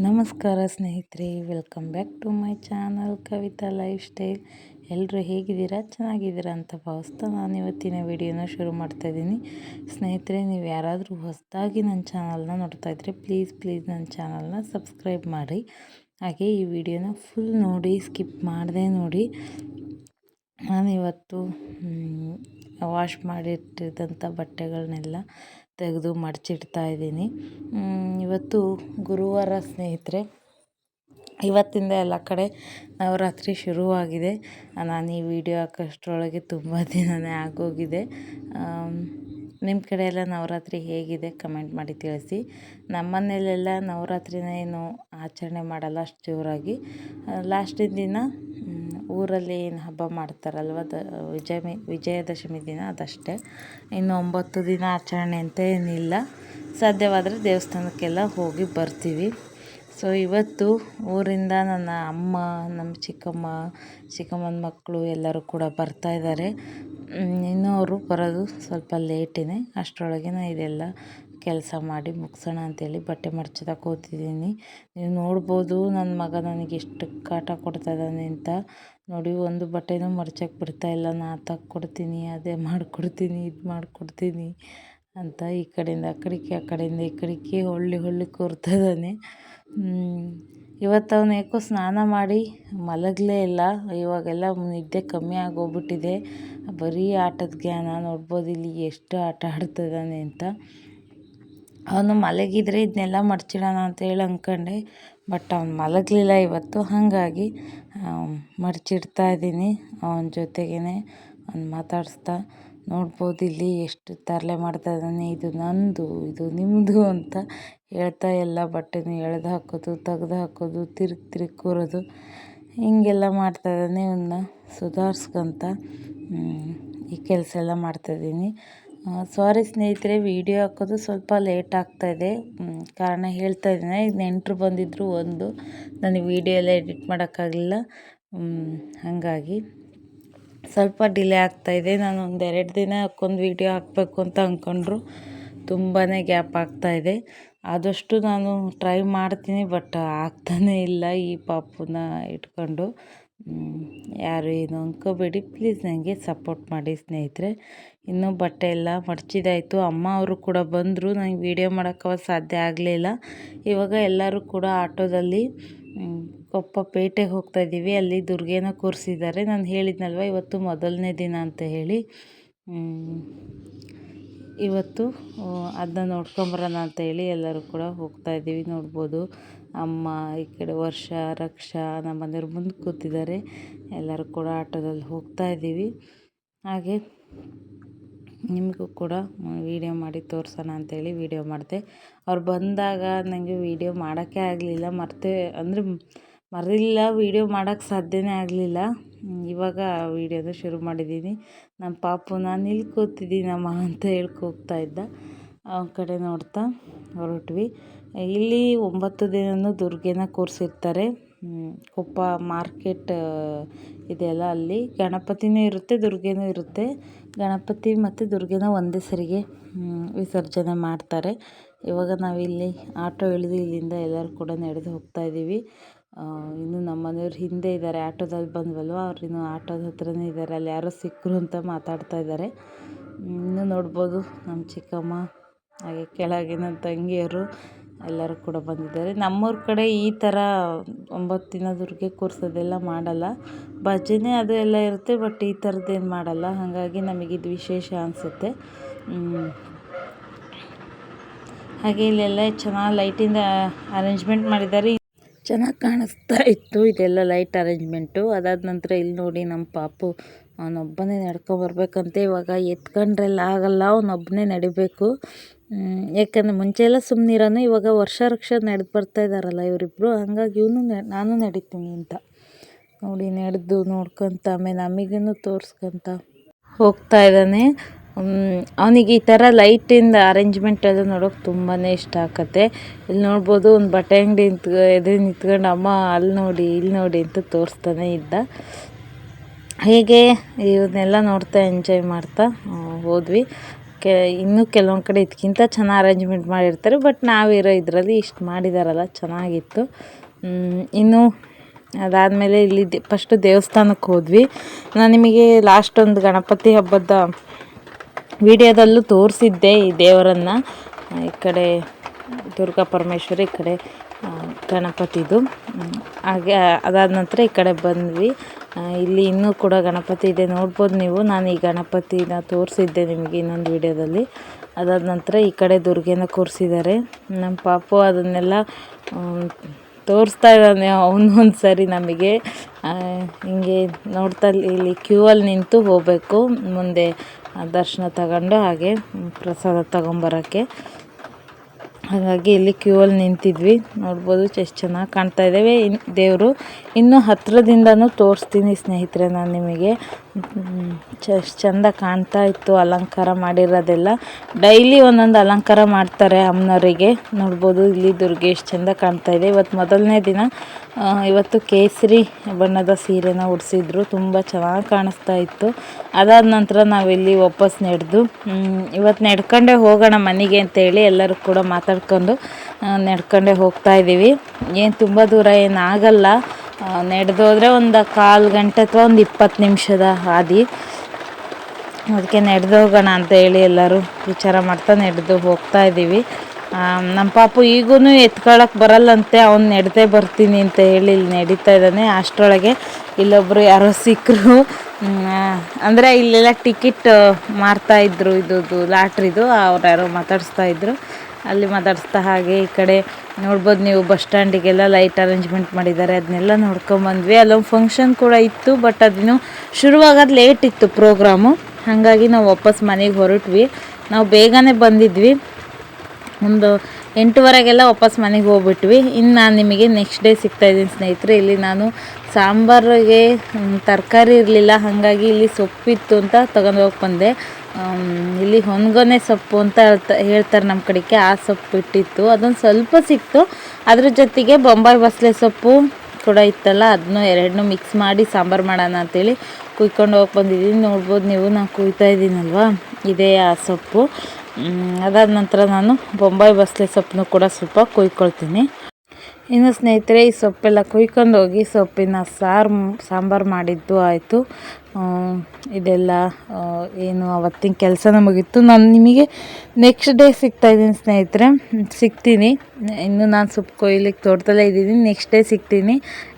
ನಮಸ್ಕಾರ ಸ್ನೇಹಿತರೆ welcome back to my channel Kavita lifestyle ಎಲ್ಲರೂ ಹೇಗಿದ್ದೀರಾ? ಚೆನ್ನಾಗಿದ್ದೀರಾ ಅಂತ ಭಾವಿಸ್ತಾ ನಾನು ಇವತ್ತಿನ ವಿಡಿಯೋನ ಶುರು ಮಾಡ್ತಾ ಇದ್ದೀನಿ. ಸ್ನೇಹಿತರೆ, ನೀವು ಯಾರಾದರೂ ಹೊಸದಾಗಿ ನನ್ನ ಚಾನಲ್ನ ನೋಡ್ತಾ ಇದ್ರೆ ಪ್ಲೀಸ್ ಪ್ಲೀಸ್ ನನ್ನ ಚಾನಲ್ನ ಸಬ್ಸ್ಕ್ರೈಬ್ ಮಾಡಿ. ಹಾಗೆ ಈ ವಿಡಿಯೋನ ಫುಲ್ ನೋಡಿ ಸ್ಕಿಪ್ ಮಾಡದೆ ನೋಡಿ. ನಾನಿವತ್ತು ವಾಶ್ ಮಾಡಿಟ್ಟಿದ್ದಂಥ ಬಟ್ಟೆಗಳನ್ನೆಲ್ಲ ತೆಗೆದು ಮಡಚಿಡ್ತಾ ಇದ್ದೀನಿ. ಇವತ್ತು ಗುರುವಾರ ಸ್ನೇಹಿತರೆ, ಇವತ್ತಿಂದ ಎಲ್ಲ ಕಡೆ ನವರಾತ್ರಿ ಶುರುವಾಗಿದೆ. ನಾನು ಈ ವಿಡಿಯೋ ಹಾಕೋಷ್ಟರೊಳಗೆ ತುಂಬ ದಿನವೇ ಆಗೋಗಿದೆ. ನಿಮ್ಮ ಕಡೆ ಎಲ್ಲ ನವರಾತ್ರಿ ಹೇಗಿದೆ ಕಮೆಂಟ್ ಮಾಡಿ ತಿಳಿಸಿ. ನಮ್ಮ ಮನೆಯಲ್ಲೆಲ್ಲ ನವರಾತ್ರಿನ ಏನು ಆಚರಣೆ ಮಾಡಲ್ಲ ಅಷ್ಟು ಜೋರಾಗಿ. ಲಾಸ್ಟಿನ ದಿನ ಊರಲ್ಲಿ ಏನು ಹಬ್ಬ ಮಾಡ್ತಾರಲ್ವ? ದ, ವಿಜಯಮಿ, ವಿಜಯದಶಮಿ ದಿನ ಅದಷ್ಟೇ. ಇನ್ನು ಒಂಬತ್ತು ದಿನ ಆಚರಣೆ ಅಂತ ಏನಿಲ್ಲ. ಸಾಧ್ಯವಾದರೆ ದೇವಸ್ಥಾನಕ್ಕೆಲ್ಲ ಹೋಗಿ ಬರ್ತೀವಿ. ಸೊ ಇವತ್ತು ಊರಿಂದ ನನ್ನ ಅಮ್ಮ, ನಮ್ಮ ಚಿಕ್ಕಮ್ಮ, ಚಿಕ್ಕಮ್ಮನ ಮಕ್ಕಳು ಎಲ್ಲರೂ ಕೂಡ ಬರ್ತಾ ಇದ್ದಾರೆ. ಇನ್ನೂ ಅವರು ಬರೋದು ಸ್ವಲ್ಪ ಲೇಟಿನೇ. ಅಷ್ಟರೊಳಗೆ ಇದೆಲ್ಲ ಕೆಲಸ ಮಾಡಿ ಮುಗಿಸೋಣ ಅಂತೇಳಿ ಬಟ್ಟೆ ಮಡ್ಚೋದಕ್ಕೆ ಕೂತಿದ್ದೀನಿ ನೀವು ನೋಡ್ಬೋದು ನನ್ನ ಮಗ ನನಗೆ ಎಷ್ಟು ಕಾಟ ಕೊಡ್ತಾ ಅಂತ. ನೋಡಿ, ಒಂದು ಬಟ್ಟೆನೂ ಬಿಡ್ತಾ ಇಲ್ಲ. ನಾ ಕೊಡ್ತೀನಿ ಅದೇ ಮಾಡ್ಕೊಡ್ತೀನಿ, ಇದು ಮಾಡ್ಕೊಡ್ತೀನಿ ಅಂತ ಈ ಕಡೆಯಿಂದ, ಆ ಕಡೆಗೆ, ಆ ಕಡೆಯಿಂದ, ಈ ಕಡೆಗೆ ಹೊಳ್ಳಿ ಹೊಳ್ಳಿ ಕೂರ್ತಾ ಇದ್ದಾನೆ. ಇವತ್ತು ಅವನು ಯಾಕೋ ಸ್ನಾನ ಮಾಡಿ ಮಲಗಲೇ ಇಲ್ಲ. ಇವಾಗೆಲ್ಲ ನಿದ್ದೆ ಕಮ್ಮಿ ಆಗೋಗ್ಬಿಟ್ಟಿದೆ. ಬರೀ ಆಟದ ಜ್ಞಾನ ನೋಡ್ಬೋದು, ಇಲ್ಲಿ ಎಷ್ಟು ಆಟ ಆಡ್ತಿದ್ದಾನೆ ಅಂತ. ಅವನು ಮಲಗಿದರೆ ಇದನ್ನೆಲ್ಲ ಮಡ್ಚಿಡೋಣ ಅಂತ ಹೇಳಿ ಅಂದ್ಕೊಂಡೆ. ಬಟ್ ಅವ್ನು ಮಲಗಲಿಲ್ಲ ಇವತ್ತು, ಹಾಗಾಗಿ ಮಡಚಿಡ್ತಾ ಇದ್ದೀನಿ ಅವನ ಜೊತೆಗೇ ಅವ್ನು ಮಾತಾಡಿಸ್ತಾ. ನೋಡ್ಬೋದು ಇಲ್ಲಿ ಎಷ್ಟು ತರಲೆ ಮಾಡ್ತಾ ಇದ್ದಾನೆ, ಇದು ನಂದು, ಇದು ನಿಮ್ಮದು ಅಂತ ಹೇಳ್ತಾ ಎಲ್ಲ ಬಟ್ಟೆನೂ ಎಳೆದು ಹಾಕೋದು, ತೆಗ್ದು ಹಾಕೋದು, ತಿರುಗಿ ತಿರುಗಿ ಕೂರೋದು. ಹಿಂಗೆಲ್ಲ ಮಾಡ್ತಾ ಇದ್ದಾನೆ ಇವನ್ನ ಸುಧಾರಿಸ್ಕೊಂತ. ಈ ಕೆಲಸ ಎಲ್ಲ ಮಾಡ್ತಾಯಿದ್ದೀನಿ ಸಾರಿ ಸ್ನೇಹಿತರೆ ವೀಡಿಯೋ ಹಾಕೋದು ಸ್ವಲ್ಪ ಲೇಟ್ ಆಗ್ತಾ ಇದೆ. ಕಾರಣ ಹೇಳ್ತಾ ಇದ್ದೀನಿ, ಈಗ ನೆಂಟರು ಬಂದಿದ್ದರು ಒಂದು. ನನಗೆ ವೀಡಿಯೋ ಎಲ್ಲ ಎಡಿಟ್ ಮಾಡೋಕ್ಕಾಗಲಿಲ್ಲ. ಹಾಗಾಗಿ ಸ್ವಲ್ಪ ಡಿಲೇ ಆಗ್ತಾ ಇದೆ. ನಾನು ಒಂದು ಎರಡು ದಿನ ಹಾಕೊಂಡು ವೀಡಿಯೋ ಹಾಕಬೇಕು ಅಂತ ಅಂದ್ಕೊಂಡ್ರು ತುಂಬಾ ಗ್ಯಾಪ್ ಆಗ್ತಾಯಿದೆ ಆದಷ್ಟು ನಾನು ಟ್ರೈ ಮಾಡ್ತೀನಿ ಬಟ್ ಆಗ್ತಾನೇ ಇಲ್ಲ ಈ ಪಾಪುನ ಇಟ್ಕೊಂಡು. ಯಾರು ಏನು ಅಂದ್ಕೋಬೇಡಿ ಪ್ಲೀಸ್ ನನಗೆ ಸಪೋರ್ಟ್ ಮಾಡಿ ಸ್ನೇಹಿತರೆ. ಇನ್ನೂ ಬಟ್ಟೆ ಎಲ್ಲ ಮಡಚಿದಾಯಿತು ಅಮ್ಮ ಅವರು ಕೂಡ ಬಂದರು. ನನಗೆ ವೀಡಿಯೋ ಮಾಡೋಕ್ಕೆ ಸಾಧ್ಯ ಆಗಲಿಲ್ಲ. ಇವಾಗ ಎಲ್ಲರೂ ಕೂಡ ಆಟೋದಲ್ಲಿ ಕೊಪ್ಪ ಪೇಟೆಗೆ ಹೋಗ್ತಾ ಇದ್ದೀವಿ ಅಲ್ಲಿ ದುರ್ಗೆನ ಕೂರಿಸಿದ್ದಾರೆ. ನಾನು ಹೇಳಿದ್ನಲ್ವ, ಇವತ್ತು ಮೊದಲನೇ ದಿನ ಅಂತ ಹೇಳಿ. ಇವತ್ತು ಅದನ್ನ ನೋಡ್ಕೊಂಬರೋಣ ಅಂತ ಹೇಳಿ ಎಲ್ಲರೂ ಕೂಡ ಹೋಗ್ತಾ ಇದ್ದೀವಿ ನೋಡ್ಬೋದು. ಅಮ್ಮ, ಈ ಕಡೆ ವರ್ಷ, ರಕ್ಷಾ, ನಮ್ಮ ಮನೆಯವ್ರು ಮುಂದೆ ಕೂತಿದ್ದಾರೆ. ಎಲ್ಲರೂ ಕೂಡ ಆಟೋದಲ್ಲಿ ಹೋಗ್ತಾ ಇದ್ದೀವಿ ಹಾಗೆ ನಿಮಗೂ ಕೂಡ ವೀಡಿಯೋ ಮಾಡಿ ತೋರಿಸೋಣ ಅಂತೇಳಿ ವೀಡಿಯೋ ಮಾಡಿದೆ. ಅವ್ರು ಬಂದಾಗ ನನಗೆ ವೀಡಿಯೋ ಮಾಡೋಕ್ಕೆ ಆಗಲಿಲ್ಲ. ಮರ್ತೆ ಅಂದರೆ ಮರಲಿಲ್ಲ, ವೀಡಿಯೋ ಮಾಡೋಕ್ಕೆ ಸಾಧ್ಯವೇ ಆಗಲಿಲ್ಲ. ಇವಾಗ ವೀಡಿಯೋನ ಶುರು ಮಾಡಿದ್ದೀನಿ. ನಮ್ಮ ಪಾಪು ನಾನು ಇಲ್ಲಿ ಕೂತಿದ್ದೀನಮ್ಮ ಅಂತ ಹೇಳಿ ಕೂಗ್ತಾ ಇದ್ದ. ಆ ಕಡೆ ನೋಡ್ತಾ ಹೊರಟ್ವಿ. ಇಲ್ಲಿ ಒಂಬತ್ತು ದಿನವೂ ದುರ್ಗೆನ ಕೂರಿಸಿರ್ತಾರೆ. ಕೊಪ್ಪ ಮಾರ್ಕೆಟ್ ಇದೆಯಲ್ಲ ಅಲ್ಲಿ ಗಣಪತಿನೂ ಇರುತ್ತೆ, ದುರ್ಗೆನೂ ಇರುತ್ತೆ. ಗಣಪತಿ ಮತ್ತು ದುರ್ಗೆನ ಒಂದೇ ಸರಿಗೆ ವಿಸರ್ಜನೆ ಮಾಡ್ತಾರೆ. ಇವಾಗ ನಾವಿಲ್ಲಿ ಆಟೋ ಇಳಿದು ಇಲ್ಲಿಂದ ಎಲ್ಲರೂ ಕೂಡ ನಡೆದು ಹೋಗ್ತಾ ಇದ್ದೀವಿ. ಇನ್ನು ನಮ್ಮ ಮನೆಯವ್ರು ಹಿಂದೆ ಇದ್ದಾರೆ, ಆಟೋದಲ್ಲಿ ಬಂದ್ವಲ್ವ? ಅವ್ರು ಇನ್ನು ಆಟೋದ ಹತ್ರನೇ ಇದ್ದಾರೆ. ಅಲ್ಲಿ ಯಾರೋ ಸಿಕ್ಕರು ಅಂತ ಮಾತಾಡ್ತಾ ಇದ್ದಾರೆ. ಇನ್ನೂ ನೋಡ್ಬೋದು ನಮ್ಮ ಚಿಕ್ಕಮ್ಮ, ಹಾಗೆ ಕೆಳಗಿನ ತಂಗಿಯರು. ಎಲ್ಲರೂ ಕೂಡ ಬಂದಿದ್ದಾರೆ. ನಮ್ಮೂರ ಕಡೆ ಈ ಥರ ಒಂಬತ್ತು ದಿನ ದುರ್ಗೆ ಕೂರ್ಸೋದೆಲ್ಲ ಮಾಡಲ್ಲ. ಭಜನೆ ಅದು ಎಲ್ಲ ಇರುತ್ತೆ, ಬಟ್ ಈ ಥರದ್ದೇನು ಮಾಡಲ್ಲ. ಹಾಗಾಗಿ ನಮಗಿದು ವಿಶೇಷ ಅನಿಸುತ್ತೆ. ಹಾಗೆ ಇಲ್ಲೆಲ್ಲ ಚೆನ್ನಾಗಿ ಲೈಟಿಂದ ಅರೇಂಜ್ಮೆಂಟ್ ಮಾಡಿದ್ದಾರೆ. ಚೆನ್ನಾಗಿ ಕಾಣಿಸ್ತಾ ಇತ್ತು ಇದೆಲ್ಲ ಲೈಟ್ ಅರೇಂಜ್ಮೆಂಟು. ಅದಾದ ನಂತರ ಇಲ್ಲಿ ನೋಡಿ ನಮ್ಮ ಪಾಪು, ಅವನೊಬ್ಬನೇ ನಡ್ಕೊಬರ್ಬೇಕಂತೆ ಇವಾಗ ಎತ್ಕೊಂಡ್ರೆಲ್ಲ ಆಗಲ್ಲ ಅವನೊಬ್ಬನೇ ನಡಿಬೇಕು. ಯಾಕಂದರೆ ಮುಂಚೆ ಎಲ್ಲ ಸುಮ್ಮನಿರೋನು ಇವಾಗ ವರ್ಷ ವರ್ಷ ನಡೆದು ಬರ್ತಾ ಇದ್ದಾರಲ್ಲ ಇವರಿಬ್ಬರು ಹಂಗಾಗಿ ಇವನು ನಾನು ನಡೀತೀನಿ ಅಂತ. ನೋಡಿ, ನಡೆದು ನೋಡ್ಕೊತ, ಆಮೇಲೆ ನಮಗೂ ತೋರಿಸ್ಕೊಂತ ಹೋಗ್ತಾ ಇದ್ದಾನೆ. ಅವನಿಗೆ ಈ ಥರ ಲೈಟಿಂದ ಅರೇಂಜ್ಮೆಂಟ್ ಎಲ್ಲ ನೋಡೋಕೆ ತುಂಬಾ ಇಷ್ಟ ಆಗತ್ತೆ ಇಲ್ಲಿ ನೋಡ್ಬೋದು ಒಂದು ಬಟ್ಟೆ ಅಂಗಡಿ ನಿಂತ್ ಎದುರು ನಿಂತ್ಕೊಂಡು ಅಮ್ಮ ಅಲ್ಲಿ ನೋಡಿ ಇಲ್ಲಿ ನೋಡಿ ಅಂತ ತೋರಿಸ್ತಾನೆ ಇದ್ದ. ಹೇಗೆ, ಇವನ್ನೆಲ್ಲ ನೋಡ್ತಾ ಎಂಜಾಯ್ ಮಾಡ್ತಾ ಹೋದ್ವಿ. ಕೆ ಇನ್ನೂ ಕೆಲವೊಂದು ಕಡೆ ಇದಕ್ಕಿಂತ ಚೆನ್ನಾಗಿ ಅರೇಂಜ್ಮೆಂಟ್ ಮಾಡಿರ್ತಾರೆ ಬಟ್ ನಾವಿರೋ ಇದರಲ್ಲಿ ಇಷ್ಟು ಮಾಡಿದಾರಲ್ಲ, ಚೆನ್ನಾಗಿತ್ತು. ಇನ್ನೂ ಅದಾದಮೇಲೆ ಇಲ್ಲಿ ಫಸ್ಟು ದೇವಸ್ಥಾನಕ್ಕೆ ಹೋದ್ವಿ. ನಾನು ನಿಮಗೆ ಲಾಸ್ಟ್ ಒಂದು ಗಣಪತಿ ಹಬ್ಬದ ವಿಡಿಯೋದಲ್ಲೂ ತೋರಿಸಿದ್ದೆ ಈ ದೇವರನ್ನು. ಈ ಕಡೆ ದುರ್ಗಾ ಪರಮೇಶ್ವರಿ ಈ ಕಡೆ ಗಣಪತಿದು. ಹಾಗೆ, ಅದಾದ ನಂತರ ಈ ಕಡೆ ಬಂದ್ವಿ. ಇಲ್ಲಿ ಇನ್ನೂ ಕೂಡ ಗಣಪತಿ ಇದೆ. ನೋಡ್ಬೋದು ನೀವು. ನಾನು ಈ ಗಣಪತಿನ ತೋರಿಸಿದ್ದೆ ನಿಮಗೆ ಇನ್ನೊಂದು ವಿಡಿಯೋದಲ್ಲಿ. ಅದಾದ ನಂತರ ಈ ಕಡೆ ದುರ್ಗೆನ ಕೂರಿಸಿದ್ದಾರೆ. ನಮ್ಮ ಪಾಪು ಅದನ್ನೆಲ್ಲ ತೋರಿಸ್ತಾ ಇದ್ದಾನೆ ಅವನೊಂದು ಸರಿ ನಮಗೆ. ಹಿಂಗೆ ನೋಡ್ತಾ ಇಲ್ಲಿ ಕ್ಯೂ ಅಲ್ಲಿ ನಿಂತು ಹೋಗಬೇಕು. ಮುಂದೆ ದರ್ಶನ ತಗೊಂಡು ಹಾಗೆ, ಪ್ರಸಾದ ತಗೊಂಬರೋಕ್ಕೆ. ಹಾಗಾಗಿ ಇಲ್ಲಿ ಕ್ಯೂ ಅಲ್ಲಿ ನಿಂತಿದ್ವಿ. ನೋಡ್ಬೋದು ಎಷ್ಟು ಚೆನ್ನಾಗಿ ಕಾಣ್ತಾ ಇದ್ದಾವೆ ದೇವರು ಇನ್ನೂ ಹತ್ತಿರದಿಂದನೂ ತೋರಿಸ್ತೀನಿ ಸ್ನೇಹಿತರೆ ನಾನು ನಿಮಗೆ. ಎಷ್ಟು ಚಂದ ಕಾಣ್ತಾ ಇತ್ತು ಅಲಂಕಾರ ಮಾಡಿರೋದೆಲ್ಲ. ಡೈಲಿ ಒಂದೊಂದು ಅಲಂಕಾರ ಮಾಡ್ತಾರೆ ಅಮ್ಮನವರಿಗೆ. ನೋಡ್ಬೋದು ಇಲ್ಲಿ ದುರ್ಗೆ ಎಷ್ಟು ಚಂದ ಕಾಣ್ತಾ ಇದೆ. ಇವತ್ತು ಮೊದಲನೇ ದಿನ ಇವತ್ತು ಕೇಸರಿ ಬಣ್ಣದ ಸೀರೆನ ಉಡಿಸಿದ್ರು. ತುಂಬ ಚೆನ್ನಾಗಿ ಕಾಣಿಸ್ತಾ ಇತ್ತು. ಅದಾದ ನಂತರ ನಾವಿಲ್ಲಿ ವಾಪಸ್ ನಡೆದು ಇವತ್ತು ನಡ್ಕೊಂಡೇ ಹೋಗೋಣ ಮನೆಗೆ ಅಂತೇಳಿ ಎಲ್ಲರೂ ಕೂಡ ಮಾತಾಡ್ಕೊಂಡು ನಡ್ಕೊಂಡೇ ಹೋಗ್ತಾ ಇದ್ದೀವಿ ಏನು ತುಂಬ ದೂರ ಏನು ಆಗಲ್ಲ. ನಡೆದೋದ್ರೆ ಒಂದು ಕಾಲು ಗಂಟೆ ಅಥವಾ ಒಂದು ಇಪ್ಪತ್ತು ನಿಮಿಷದ ಹಾದಿ. ಅದಕ್ಕೆ ನಡೆದು ಹೋಗೋಣ ಅಂತ ಹೇಳಿ ಎಲ್ಲರೂ ವಿಚಾರ ಮಾಡ್ತಾ ನಡೆದು ಹೋಗ್ತಾ ಇದ್ದೀವಿ ನಮ್ಮ ಪಾಪು ಈಗೂ ಎತ್ಕೊಳ್ಳೋಕೆ ಬರಲ್ಲಂತೆ, ಅವ್ನು ನಡೆದೇ ಬರ್ತೀನಿ ಅಂತ ಹೇಳಿ ಇಲ್ಲಿ ನಡೀತಾ ಇದ್ದಾನೆ. ಅಷ್ಟರೊಳಗೆ ಇಲ್ಲೊಬ್ಬರು ಯಾರೋ ಸಿಕ್ಕರು ಅಂದರೆ ಇಲ್ಲೆಲ್ಲ ಟಿಕೆಟ್ ಮಾರ್ತಾ ಇದ್ರು ಇದು ಲಾಟ್ರಿದು. ಅವ್ರು ಯಾರೋ ಮಾತಾಡಿಸ್ತಾ ಇದ್ರು. ಅಲ್ಲಿ ಮಾತಾಡಿಸ್ತಾ ಹಾಗೆ ಈ ಕಡೆ ನೋಡ್ಬೋದು ನೀವು ಬಸ್ ಸ್ಟ್ಯಾಂಡಿಗೆಲ್ಲ ಲೈಟ್ ಅರೇಂಜ್ಮೆಂಟ್ ಮಾಡಿದ್ದಾರೆ, ಅದನ್ನೆಲ್ಲ ನೋಡ್ಕೊಂಬಂದ್ವಿ ಅಲ್ಲೊಂದು ಫಂಕ್ಷನ್ ಕೂಡ ಇತ್ತು ಬಟ್ ಅದನ್ನು ಶುರುವಾಗೋದು ಲೇಟ್ ಇತ್ತು ಪ್ರೋಗ್ರಾಮು ಹಾಗಾಗಿ ನಾವು ವಾಪಸ್ ಮನೆಗೆ ಹೊರಟ್ವಿ. ನಾವು ಬೇಗನೆ ಬಂದಿದ್ವಿ. ಒಂದು ಎಂಟುವರೆಗೆಲ್ಲ ವಾಪಸ್ ಮನೆಗೆ ಹೋಗ್ಬಿಟ್ವಿ. ಇನ್ನು ನಾನು ನಿಮಗೆ ನೆಕ್ಸ್ಟ್ ಡೇ ಸಿಗ್ತಾಯಿದ್ದೀನಿ ಸ್ನೇಹಿತರೆ. ಇಲ್ಲಿ ನಾನು ಸಾಂಬಾರಿಗೆ ತರಕಾರಿ ಇರಲಿಲ್ಲ, ಹಾಗಾಗಿ ಇಲ್ಲಿ ಸೊಪ್ಪಿತ್ತು ಅಂತ ತಗೊಂಡು ಹೋಗಿ ಬಂದೆ. ಇಲ್ಲಿ ಹೊನ್ಗೊನೆ ಸೊಪ್ಪು ಅಂತ ಹೇಳ್ತಾ, ಹೇಳ್ತಾರೆ ನಮ್ಮ ಕಡೆಗೆ, ಆ ಸೊಪ್ಪು ಇಟ್ಟಿತ್ತು. ಅದೊಂದು ಸ್ವಲ್ಪ ಸಿಕ್ತು. ಅದ್ರ ಜೊತೆಗೆ ಬೊಂಬಾಯಿ ಬಸಳೆ ಸೊಪ್ಪು ಕೂಡ ಇತ್ತಲ್ಲ ಅದನ್ನು ಎರಡನ್ನೂ ಮಿಕ್ಸ್ ಮಾಡಿ ಸಾಂಬಾರು ಮಾಡೋಣ ಅಂತೇಳಿ ಕುಯ್ಕೊಂಡು ಹೋಗಿ ಬಂದಿದ್ದೀನಿ. ನೋಡ್ಬೋದು ನೀವು, ನಾನು ಕುಯ್ತಾ ಇದ್ದೀನಲ್ವಾ? ಇದೇ ಆ ಸೊಪ್ಪು. ಅದಾದ ನಂತರ ನಾನು ಬೊಂಬಾಯಿ ಬಸಳೆ ಸೊಪ್ಪನ್ನು ಕೂಡ ಸ್ವಲ್ಪ ಕುಯ್ಕೊಳ್ತೀನಿ. ಇನ್ನು ಸ್ನೇಹಿತರೆ, ಈ ಸೊಪ್ಪೆಲ್ಲ ಕುಯ್ಕೊಂಡು ಹೋಗಿ ಸೊಪ್ಪಿನ ಸಾರು ಸಾಂಬಾರು ಮಾಡಿದ್ದು ಆಯಿತು. ಇದೆಲ್ಲ ಏನು ಅವತ್ತಿನ ಕೆಲಸ ಮುಗೀತು. ನಾನು ನಿಮಗೆ ನೆಕ್ಸ್ಟ್ ಡೇ ಸಿಗ್ತಾಯಿದ್ದೀನಿ ಸ್ನೇಹಿತರೆ. ಸಿಗ್ತೀನಿ. ಇನ್ನು ನಾನು ಸೊಪ್ಪು ಕೊಯ್ಲಿಕ್ಕೆ ತೋಟದಲ್ಲೇ ಇದ್ದೀನಿ. ನೆಕ್ಸ್ಟ್ ಡೇ ಸಿಗ್ತೀನಿ.